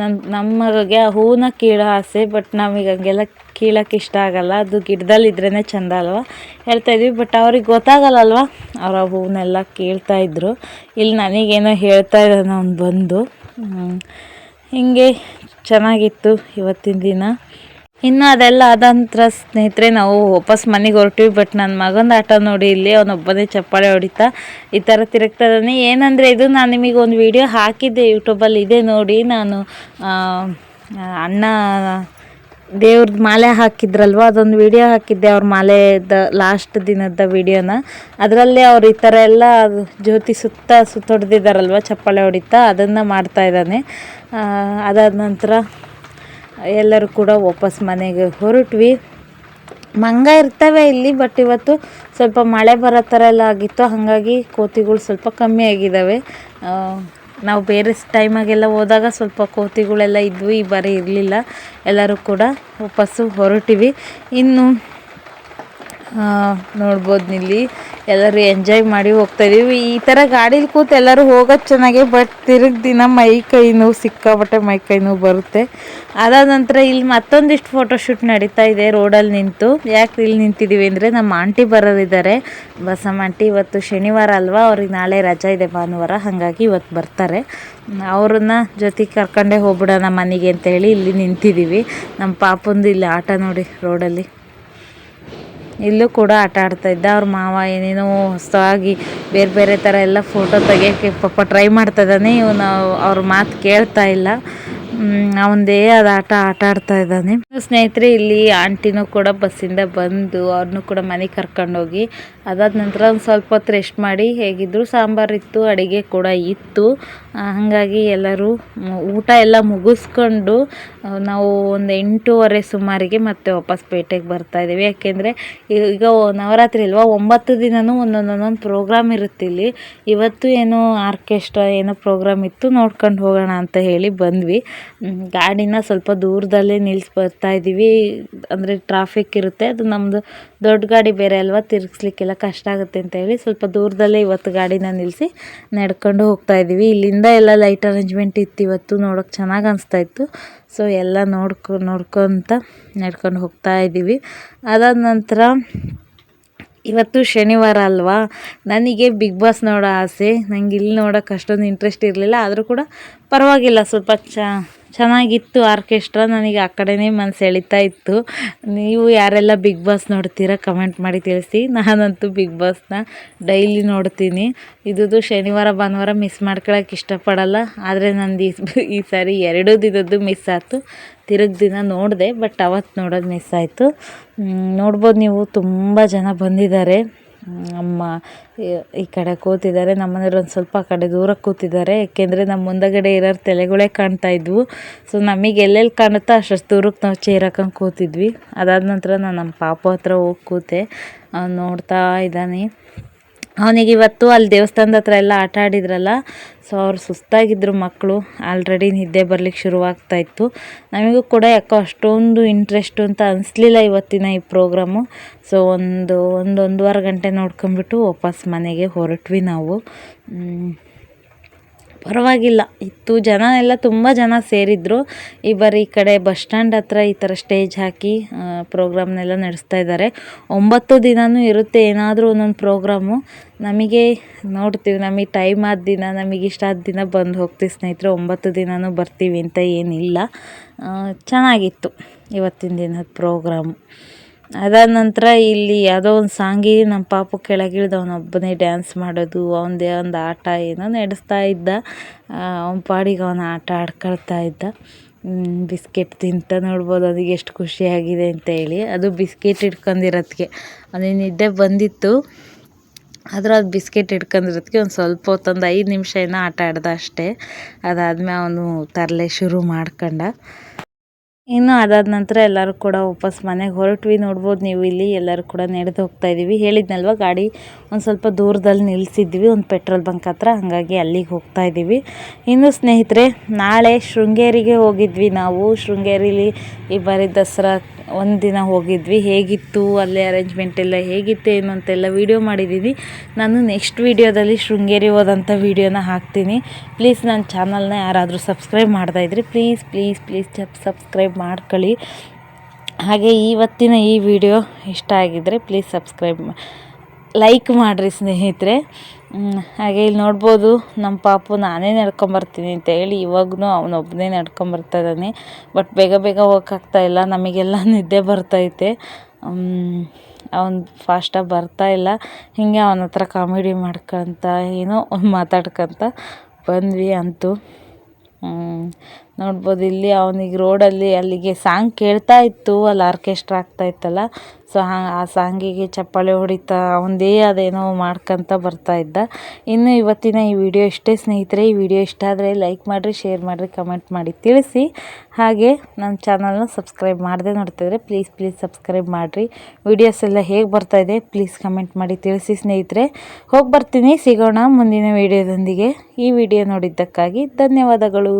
ನನ್ನ ಮಗಗೆ ಆ ಹೂವನ್ನ ಕೀಳೋ ಆಸೆ ಬಟ್ ನಮಗೆ ಹಂಗೆಲ್ಲ ಕೀಳಕ್ಕೆ ಇಷ್ಟ ಆಗಲ್ಲ. ಅದು ಗಿಡದಲ್ಲಿ ಇದ್ರೇ ಚೆಂದ ಅಲ್ವಾ? ಹೇಳ್ತಾ ಇದ್ವಿ ಬಟ್ ಅವ್ರಿಗೆ ಗೊತ್ತಾಗಲ್ಲ ಅಲ್ವಾ ಅವ್ರು ಆ ಹೂವನ್ನೆಲ್ಲ ಕೀಳ್ತಾ ಇದ್ರು. ಇಲ್ಲಿ ನನಗೇನೋ ಹೇಳ್ತಾ ಇದ್ದಾನೆ ಅವ್ನು ಬಂದು. ಹೀಗೆ ಚೆನ್ನಾಗಿತ್ತು ಇವತ್ತಿನ ದಿನ. ಇನ್ನು ಅದೆಲ್ಲ ಆದ ನಂತರ ಸ್ನೇಹಿತರೆ, ನಾವು ವಾಪಸ್ ಮನೆಗೆ ಹೊರಟಿವಿ ಬಟ್ ನನ್ನ ಮಗನ ಆಟ ನೋಡಿ ಇಲ್ಲಿ ಅವನೊಬ್ಬನೇ ಚಪ್ಪಾಳೆ ಹೊಡಿತಾ, ಈ ಥರ ತಿರುಗ್ತಾ ಇದ್ದಾನೆ ಏನಂದರೆ ಇದು ನಾನು ನಿಮಗೆ ಒಂದು ವಿಡಿಯೋ ಹಾಕಿದ್ದೆ ಯೂಟ್ಯೂಬಲ್ಲಿ ಇದೆ ನೋಡಿ, ನಾನು ಅಣ್ಣ ದೇವ್ರದ್ದು ಮಾಲೆ ಹಾಕಿದ್ರಲ್ವ, ಅದೊಂದು ವಿಡಿಯೋ ಹಾಕಿದ್ದೆ, ಅವ್ರ ಮಾಲೆದ ಲಾಸ್ಟ್ ದಿನದ ವಿಡಿಯೋನ ಅದರಲ್ಲಿ ಅವ್ರು ಈ ಥರ ಎಲ್ಲ ಜ್ಯೋತಿ ಸುತ್ತ ಸುತ್ತೊಡ್ದಿದ್ದಾರಲ್ವ ಚಪ್ಪಾಳೆ ಹೊಡಿತಾ, ಅದನ್ನು ಮಾಡ್ತಾ ಇದ್ದಾನೆ ಅದಾದ ನಂತರ ಎಲ್ಲರೂ ಕೂಡ ವಾಪಸ್ ಮನೆಗೆ ಹೊರಟ್ವಿ. ಮಂಗ ಇರ್ತವೆ ಇಲ್ಲಿ ಬಟ್ ಇವತ್ತು ಸ್ವಲ್ಪ ಮಳೆ ಬರೋ ಥರ ಎಲ್ಲ ಆಗಿತ್ತು. ಹಾಗಾಗಿ ಕೋತಿಗಳು ಸ್ವಲ್ಪ ಕಮ್ಮಿ ಆಗಿದ್ದಾವೆ ನಾವು ಬೇರೆ ಟೈಮಾಗೆಲ್ಲ ಹೋದಾಗ ಸ್ವಲ್ಪ ಕೋತಿಗಳೆಲ್ಲ ಇದ್ವು, ಈ ಬಾರಿ ಇರಲಿಲ್ಲ. ಎಲ್ಲರೂ ಕೂಡ ವಾಪಸ್ಸು ಹೊರಟಿವಿ. ಇನ್ನು ನೋಡ್ಬೋದು ಇಲ್ಲಿ ಎಲ್ಲರೂ ಎಂಜಾಯ್ ಮಾಡಿ ಹೋಗ್ತಾ ಇದೀವಿ. ಈ ಥರ ಗಾಡೀಲಿ ಕೂತು ಎಲ್ಲರೂ ಹೋಗೋದು ಚೆನ್ನಾಗೆ ಬಟ್ ತಿರುಗಿ ದಿನ ಮೈ ಕೈ ನೋವು ಸಿಕ್ಕಾಪಟ್ಟೆ ಮೈ ಕೈ ನೋವು ಬರುತ್ತೆ. ಅದಾದ ನಂತರ ಇಲ್ಲಿ ಮತ್ತೊಂದಿಷ್ಟು ಫೋಟೋ ಶೂಟ್ ನಡೀತಾ ಇದೆ ರೋಡಲ್ಲಿ ನಿಂತು. ಯಾಕೆ ಇಲ್ಲಿ ನಿಂತಿದ್ದೀವಿ ಅಂದರೆ, ನಮ್ಮ ಆಂಟಿ ಬರೋರಿದ್ದಾರೆ ಬಸಮ್ಮ ಆಂಟಿ ಇವತ್ತು ಶನಿವಾರ ಅಲ್ವಾ? ಅವ್ರಿಗೆ ನಾಳೆ ರಜಾ ಇದೆ ಭಾನುವಾರ, ಹಾಗಾಗಿ ಇವತ್ತು ಬರ್ತಾರೆ. ಅವ್ರನ್ನ ಜೊತೆಗೆ ಕರ್ಕೊಂಡೇ ಹೋಗ್ಬಿಡೋಣ ಮನೆಗೆ ಅಂತೇಳಿ ಇಲ್ಲಿ ನಿಂತಿದ್ದೀವಿ ನಮ್ಮ ಪಾಪಂದು ಇಲ್ಲಿ ಆಟ ನೋಡಿ ರೋಡಲ್ಲಿ ಇಲ್ಲೂ ಕೂಡ ಆಟ ಆಡ್ತಾ ಇದ್ದ. ಅವ್ರ ಮಾವ ಏನೇನೋ ಹೊಸದಾಗಿ ಬೇರೆ ಬೇರೆ ಥರ ಎಲ್ಲ ಫೋಟೋ ತೆಗಿಯೋಕ್ಕೆ ಪಾಪ ಟ್ರೈ ಮಾಡ್ತಾ ಇದ್ದಾನೆ. ಇವನು ಅವ್ರ ಮಾತು ಕೇಳ್ತಾ ಇಲ್ಲ. ಅವನದೇ ಆದ ಆಟ ಆಟ ಆಡ್ತಾ ಇದ್ದಾನೆ. ಸ್ನೇಹಿತರೆ, ಇಲ್ಲಿ ಆಂಟಿನೂ ಕೂಡ ಬಸ್ಸಿಂದ ಬಂದು ಅವ್ರನ್ನೂ ಕೂಡ ಮನೆಗೆ ಕರ್ಕೊಂಡೋಗಿ, ಅದಾದ ನಂತರ ಒಂದು ಸ್ವಲ್ಪ ಹೊತ್ತು ರೆಸ್ಟ್ ಮಾಡಿ, ಹೇಗಿದ್ರು ಸಾಂಬಾರು ಇತ್ತು, ಅಡುಗೆ ಕೂಡ ಇತ್ತು. ಹಾಗಾಗಿ ಎಲ್ಲರೂ ಊಟ ಎಲ್ಲ ಮುಗಿಸ್ಕೊಂಡು ನಾವು ಒಂದು ಎಂಟೂವರೆ ಸುಮಾರಿಗೆ ಮತ್ತೆ ವಾಪಸ್ ಪೇಟೆಗೆ ಬರ್ತಾ ಇದ್ದೀವಿ. ಯಾಕೆಂದರೆ ಈಗ ನವರಾತ್ರಿ ಅಲ್ವಾ, ಒಂಬತ್ತು ದಿನವೂ ಒಂದೊಂದೊಂದೊಂದು ಪ್ರೋಗ್ರಾಮ್ ಇರುತ್ತೆ ಇಲ್ಲಿ. ಇವತ್ತು ಏನೋ ಆರ್ಕೆಸ್ಟ್ರಾ ಏನೋ ಪ್ರೋಗ್ರಾಮ್ ಇತ್ತು, ನೋಡ್ಕೊಂಡು ಹೋಗೋಣ ಅಂತ ಹೇಳಿ ಬಂದ್ವಿ. ಗಾಡಿನ ಸ್ವಲ್ಪ ದೂರದಲ್ಲೇ ನಿಲ್ಸಿ ಬರ್ತಾ ಇದ್ದೀವಿ ಅಂದರೆ ಟ್ರಾಫಿಕ್ ಇರುತ್ತೆ. ಅದು ನಮ್ಮದು ದೊಡ್ಡ ಗಾಡಿ ಬೇರೆ ಅಲ್ವಾ, ತಿರ್ಗಿಸ್ಲಿಕ್ಕೆಲ್ಲ ಕಷ್ಟ ಆಗುತ್ತೆ ಅಂತ ಹೇಳಿ ಸ್ವಲ್ಪ ದೂರದಲ್ಲೇ ಇವತ್ತು ಗಾಡಿನ ನಿಲ್ಲಿಸಿ ನಡ್ಕೊಂಡು ಹೋಗ್ತಾ ಇದ್ದೀವಿ ಇಲ್ಲಿಂದ ಎಲ್ಲ ಲೈಟ್ ಅರೇಂಜ್ಮೆಂಟ್ ಇತ್ತು ಇವತ್ತು, ನೋಡೋಕೆ ಚೆನ್ನಾಗಿ ಅನಿಸ್ತಾ ಇತ್ತು. ಸೊ ಎಲ್ಲ ನೋಡ್ಕೊ ನೋಡ್ಕೊತ ನಡ್ಕೊಂಡು ಹೋಗ್ತಾ ಇದ್ದೀವಿ ಅದಾದ ನಂತರ ಇವತ್ತು ಶನಿವಾರ ಅಲ್ವಾ? ನನಗೆ ಬಿಗ್ ಬಾಸ್ ನೋಡೋ ಆಸೆ. ನಂಗೆ ಇಲ್ಲಿ ನೋಡೋಕೆ ಅಷ್ಟೊಂದು ಇಂಟ್ರೆಸ್ಟ್ ಇರಲಿಲ್ಲ. ಆದರೂ ಕೂಡ ಪರವಾಗಿಲ್ಲ. ಸ್ವಲ್ಪ ಚ, ಚೆನ್ನಾಗಿತ್ತು ಆರ್ಕೆಸ್ಟ್ರಾ ನನಗೆ ಆ ಕಡೆಯೇ ಮನಸ್ಸು ಎಳಿತಾ ಇತ್ತು. ನೀವು ಯಾರೆಲ್ಲ ಬಿಗ್ ಬಾಸ್ ನೋಡ್ತೀರಾ ಕಮೆಂಟ್ ಮಾಡಿ ತಿಳಿಸಿ. ನಾನಂತೂ ಬಿಗ್ ಬಾಸ್ನ ಡೈಲಿ ನೋಡ್ತೀನಿ. ಇದ್ದು ಶನಿವಾರ, ಭಾನುವಾರ ಮಿಸ್ ಮಾಡ್ಕೊಳಕ್ಕೆ ಇಷ್ಟಪಡಲ್ಲ. ಆದರೆ ನಂದು ಈ ಈ ಸಾರಿ ಎರಡೂ ದಿನದ್ದು ಮಿಸ್ ಆಯ್ತು ತಿರುಗಿ ದಿನ ನೋಡಿದೆ ಬಟ್ ಅವತ್ತು ನೋಡೋದು ಮಿಸ್ ಆಯಿತು. ನೋಡ್ಬೋದು ನೀವು, ತುಂಬ ಜನ ಬಂದಿದ್ದಾರೆ. ಅಮ್ಮ, ಈ- ಕಡೆ ಕೂತಿದ್ದಾರೆ ನಮ್ಮನೆಯವ್ರು ಒಂದು ಸ್ವಲ್ಪ ಕಡೆ ದೂರ ಕೂತಿದ್ದಾರೆ ಏಕೆಂದರೆ ನಮ್ಮ ಮುಂದಗಡೆ ಇರೋರು ತಲೆಗಳೇ ಕಾಣ್ತಾ ಇದ್ವು. ಸೊ ನಮಗೆ ಎಲ್ಲೆಲ್ಲಿ ಕಾಣುತ್ತೋ ಅಷ್ಟು ದೂರಕ್ಕೆ ನಾವು ಚೇರ್ ಹಾಕೊಂಡು ಕೂತಿದ್ವಿ. ಅದಾದ ನಂತರ ನಾನು ನಮ್ಮ ಪಾಪು ಹತ್ರ ಹೋಗಿ ಕೂತೆ ನೋಡ್ತಾ ಇದ್ದಾನೆ. ಅವನಿಗೆ ಇವತ್ತು ಅಲ್ಲಿ ದೇವಸ್ಥಾನದ ಹತ್ರ ಎಲ್ಲ ಆಟ ಆಡಿದ್ರಲ್ಲ ಸೊ ಅವ್ರು ಸುಸ್ತಾಗಿದ್ದರು ಮಕ್ಕಳು. ಆಲ್ರೆಡಿ ನಿದ್ದೆ ಬರ್ಲಿಕ್ಕೆ ಶುರುವಾಗ್ತಾ ಇತ್ತು. ನಮಗೂ ಕೂಡ ಯಾಕೋ ಅಷ್ಟೊಂದು ಇಂಟ್ರೆಸ್ಟು ಅಂತ ಅನಿಸ್ಲಿಲ್ಲ ಇವತ್ತಿನ ಈ ಪ್ರೋಗ್ರಾಮು ಸೊ ಒಂದು ಒಂದು ಒಂದೂವರೆ ಗಂಟೆ ನೋಡ್ಕೊಂಬಿಟ್ಟು ವಾಪಸ್ ಮನೆಗೆ ಹೊರಟ್ವಿ ನಾವು. ಪರವಾಗಿಲ್ಲ. ಇತ್ತು ಜನ ಎಲ್ಲ ತುಂಬ ಜನ ಸೇರಿದ್ರು. ಈ ಬಾರಿ ಈ ಕಡೆ ಬಸ್ ಸ್ಟ್ಯಾಂಡ್ ಹತ್ರ ಈ ಥರ ಸ್ಟೇಜ್ ಹಾಕಿ ಪ್ರೋಗ್ರಾಮ್ನೆಲ್ಲ ನಡೆಸ್ತಾ ಇದ್ದಾರೆ. ಒಂಬತ್ತು ದಿನವೂ ಇರುತ್ತೆ ಏನಾದರೂ ಒಂದೊಂದು ಪ್ರೋಗ್ರಾಮು. ನಮಗೆ ನೋಡ್ತೀವಿ, ನಮಗೆ ಟೈಮ್ ಆದ ದಿನ, ನಮಗೆ ಇಷ್ಟ ಆದ ದಿನ ಬಂದು ಹೋಗ್ತೀವಿ ಸ್ನೇಹಿತರೆ. ಒಂಬತ್ತು ದಿನವೂ ಬರ್ತೀವಿ ಅಂತ ಏನಿಲ್ಲ. ಚೆನ್ನಾಗಿತ್ತು ಇವತ್ತಿನ ದಿನದ ಪ್ರೋಗ್ರಾಮು. ಅದಾದ ನಂತರ ಇಲ್ಲಿ ಯಾವುದೋ ಒಂದು ಸಾಂಗಿ ನಮ್ಮ ಪಾಪು ಕೆಳಗಿಳ್ದು ಅವನೊಬ್ಬನೇ ಡ್ಯಾನ್ಸ್ ಮಾಡೋದು, ಅವನದೇ ಒಂದು ಆಟ ಏನೋ ನಡೆಸ್ತಾ ಇದ್ದ. ಅವನ ಪಾಡಿಗೆ ಅವನ ಆಟ ಆಡ್ಕೊಳ್ತಾ ಇದ್ದ. ಬಿಸ್ಕೆಟ್ ತಿಂತ ನೋಡ್ಬೋದು ಅದಕ್ಕೆ ಎಷ್ಟು ಖುಷಿಯಾಗಿದೆ ಅಂತ ಹೇಳಿ. ಅದು ಬಿಸ್ಕೆಟ್ ಇಟ್ಕೊಂಡಿರೋದಕ್ಕೆ ಅವನಿಗೆ ನಿದ್ದೆ ಬಂದಿತ್ತು. ಆದರೂ ಅದು ಬಿಸ್ಕೆಟ್ ಇಟ್ಕೊಂಡಿರೋದಕ್ಕೆ ಒಂದು ಸ್ವಲ್ಪ ಹೊತ್ತೊಂದು ಐದು ನಿಮಿಷ ಏನೋ ಆಟ ಆಡ್ದ ಅಷ್ಟೇ. ಅದಾದಮೇಲೆ ಅವನು ತರಲೆ ಶುರು ಮಾಡ್ಕೊಂಡ. ಇನ್ನು ಅದಾದ ನಂತರ ಎಲ್ಲರೂ ಕೂಡ ವಾಪಸ್ ಮನೆಗೆ ಹೊರಟ್ವಿ. ನೋಡ್ಬೋದು ನೀವು ಇಲ್ಲಿ ಎಲ್ಲರೂ ಕೂಡ ನಡೆದು ಹೋಗ್ತಾ ಇದ್ದೀವಿ. ಹೇಳಿದ್ನಲ್ವ, ಗಾಡಿ ಒಂದು ಸ್ವಲ್ಪ ದೂರದಲ್ಲಿ ನಿಲ್ಲಿಸಿದ್ವಿ ಒಂದು ಪೆಟ್ರೋಲ್ ಬಂಕ್ ಹತ್ರ. ಹಾಗಾಗಿ ಅಲ್ಲಿಗೆ ಹೋಗ್ತಾ ಇದ್ದೀವಿ. ಇನ್ನು ಸ್ನೇಹಿತರೆ, ನಾಳೆ ಶೃಂಗೇರಿಗೆ ಹೋಗಿದ್ವಿ ನಾವು. ಶೃಂಗೇರಿಲಿ ಈ ಬಾರಿ ದಸರಾ ಒಂದು ದಿನ ಹೋಗಿದ್ವಿ, ಹೇಗಿತ್ತು, ಅಲ್ಲೇ ಅರೇಂಜ್ಮೆಂಟ್ ಎಲ್ಲ ಹೇಗಿತ್ತು, ಏನು ಅಂತೆಲ್ಲ ವೀಡಿಯೋ ಮಾಡಿದ್ದೀನಿ ನಾನು ನೆಕ್ಸ್ಟ್ ವೀಡಿಯೋದಲ್ಲಿ ಶೃಂಗೇರಿ ಹೋದಂಥ ವೀಡಿಯೋನ ಹಾಕ್ತೀನಿ. ಪ್ಲೀಸ್ ನನ್ನ ಚಾನಲ್ನ ಯಾರಾದರೂ ಸಬ್ಸ್ಕ್ರೈಬ್ ಮಾಡ್ತಾ ಇದ್ರಿ ಪ್ಲೀಸ್ ಪ್ಲೀಸ್ ಪ್ಲೀಸ್ ಸಬ್ಸ್ಕ್ರೈಬ್ ಮಾಡ್ಕೊಳ್ಳಿ. ಹಾಗೆ ಇವತ್ತಿನ ಈ ವಿಡಿಯೋ ಇಷ್ಟ ಆಗಿದ್ದರೆ ಪ್ಲೀಸ್ ಸಬ್ಸ್ಕ್ರೈಬ್ ಲೈಕ್ ಮಾಡಿರಿ ಸ್ನೇಹಿತರೆ. ಹಾಗೆ ಇಲ್ಲಿ ನೋಡ್ಬೋದು ನಮ್ಮ ಪಾಪು ನಾನೇ ನಡ್ಕೊಂಬರ್ತೀನಿ ಅಂತ ಹೇಳಿ ಇವಾಗೂ ಅವನೊಬ್ಬನೇ ನಡ್ಕೊಂಬರ್ತಾ ಇದ್ದಾನೆ ಬಟ್ ಬೇಗ ಬೇಗ ಹೋಗೋಕ್ಕಾಗ್ತಾ ಇಲ್ಲ, ನಮಗೆಲ್ಲ ನಿದ್ದೆ ಬರ್ತೈತೆ. ಅವನು ಫಾಸ್ಟಾಗಿ ಬರ್ತಾ ಇಲ್ಲ. ಹೀಗೆ ಅವನ ಹತ್ರ ಕಾಮಿಡಿ ಮಾಡ್ಕೊತ, ಏನೋ ಮಾತಾಡ್ಕೊಂತ ಬಂದ್ವಿ ಅಂತೂ. ನೋಡ್ಬೋದು, ಇಲ್ಲಿ ಅವನಿಗೆ ರೋಡಲ್ಲಿ ಅಲ್ಲಿಗೆ ಸಾಂಗ್ ಕೇಳ್ತಾ ಇತ್ತು, ಅಲ್ಲಿ ಆರ್ಕೆಸ್ಟ್ರಾ ಆಗ್ತಾ ಇತ್ತಲ್ಲ. ಸೊ ಆ ಸಾಂಗಿಗೆ ಚಪ್ಪಾಳೆ ಹೊಡಿತಾ, ಅವನದೇ ಅದೇನೋ ಮಾಡ್ಕೊಂತ ಬರ್ತಾ ಇದ್ದ. ಇನ್ನು ಇವತ್ತಿನ ಈ ವಿಡಿಯೋ ಇಷ್ಟೇ ಸ್ನೇಹಿತರೆ. ಈ ವಿಡಿಯೋ ಇಷ್ಟ ಆದರೆ ಲೈಕ್ ಮಾಡಿರಿ ಶೇರ್ ಮಾಡಿರಿ ಕಮೆಂಟ್ ಮಾಡಿ ತಿಳಿಸಿ. ಹಾಗೆ ನನ್ನ ಚಾನಲ್ನ ಸಬ್ಸ್ಕ್ರೈಬ್ ಮಾಡದೆ ನೋಡ್ತಿದ್ರೆ ಪ್ಲೀಸ್ ಪ್ಲೀಸ್ ಸಬ್ಸ್ಕ್ರೈಬ್ ಮಾಡಿರಿ. ವಿಡಿಯೋಸ್ ಎಲ್ಲ ಹೇಗೆ ಬರ್ತಾ ಇದೆ ಪ್ಲೀಸ್ ಕಮೆಂಟ್ ಮಾಡಿ ತಿಳಿಸಿ ಸ್ನೇಹಿತರೆ. ಹೋಗಿ ಬರ್ತೀನಿ, ಸಿಗೋಣ ಮುಂದಿನ ವಿಡಿಯೋದೊಂದಿಗೆ. ಈ ವಿಡಿಯೋ ನೋಡಿದ್ದಕ್ಕಾಗಿ ಧನ್ಯವಾದಗಳು.